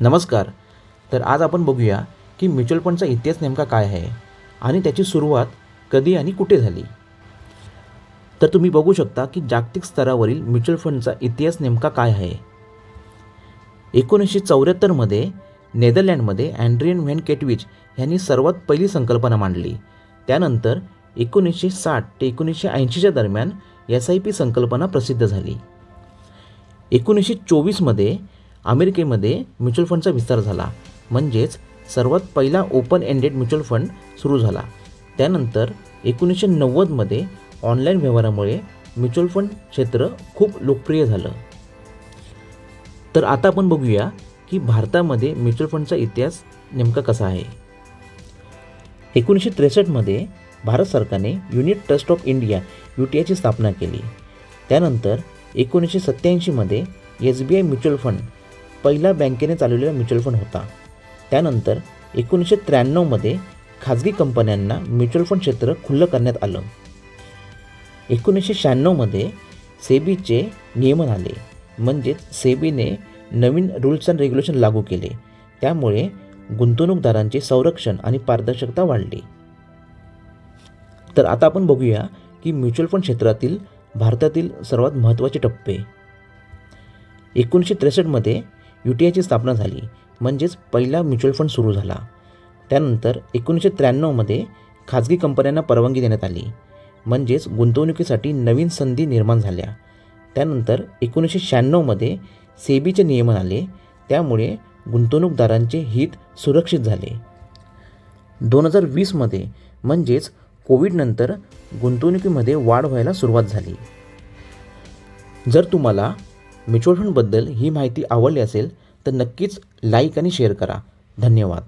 नमस्कार. तर आज आपण बघूया की म्युच्युअल फंडचा इतिहास नेमका काय आहे आणि त्याची सुरुवात कधी आणि कुठे झाली? तर तुम्ही बघू शकता की जागतिक स्तरावरील म्युच्युअल फंडचा इतिहास नेमका काय आहे? एकोणीसशे चौऱ्याहत्तरमध्ये नेदरलँडमध्ये अँड्रियन व्हॅन केटविच यांनी सर्वात पहिली संकल्पना मांडली. त्यानंतर एकोणीसशे साठ ते एकोणीसशे ऐंशीच्या दरम्यान एस आय पी संकल्पना प्रसिद्ध झाली. एकोणीसशे चोवीसमध्ये अमेरिकेमध्ये म्युच्युअल फंडचा विस्तार झाला. म्हणजेच सर्वात पहिला ओपन एंडेड म्युच्युअल फंड सुरू झाला. त्यानंतर एकोणीसशे नव्वदमध्ये ऑनलाईन व्यवहारामुळे म्युच्युअल फंड क्षेत्र खूप लोकप्रिय झालं. तर आता आपण बघूया की भारतामध्ये म्युच्युअल फंडचा इतिहास नेमका कसा आहे. एकोणीसशे त्रेसष्टमध्ये भारत सरकारने unit trust of India U T आयची स्थापना केली. त्यानंतर एकोणीसशे सत्त्याऐंशीमध्ये S B I mutual fund पहिला बँकेने चालवलेला म्युच्युअल फंड होता. त्यानंतर एकोणीसशे त्र्याण्णवमध्ये खाजगी कंपन्यांना म्युच्युअल फंड क्षेत्र खुलं करण्यात आलं. एकोणीसशे शहाण्णवमध्ये सेबीचे नियमन आले. म्हणजेच सेबीने नवीन रूल्स अँड रेग्युलेशन लागू केले. त्यामुळे गुंतवणूकदारांचे संरक्षण आणि पारदर्शकता वाढली. तर आता आपण बघूया की म्युच्युअल फंड क्षेत्रातील भारतातील सर्वात महत्त्वाचे टप्पे. एकोणीसशे त्रेसष्टमध्ये यू टी आयची स्थापना झाली. म्हणजेच पहिला म्युच्युअल फंड सुरू झाला. त्यानंतर एकोणीसशे त्र्याण्णवमध्ये खाजगी कंपन्यांना परवानगी देण्यात आली. म्हणजेच गुंतवणुकीसाठी नवीन संधी निर्माण झाल्या. त्यानंतर एकोणीसशे शहाण्णवमध्ये सेबीचे नियमन आले. त्यामुळे गुंतवणूकदारांचे हित सुरक्षित झाले. दोन हजार वीसमध्ये म्हणजेच कोविडनंतर गुंतवणुकीमध्ये वाढ व्हायला सुरुवात झाली. जर तुम्हाला म्युच्युअल फंडबद्दल ही माहिती आवडली असेल तर नक्कीच लाईक आणि शेअर करा. धन्यवाद.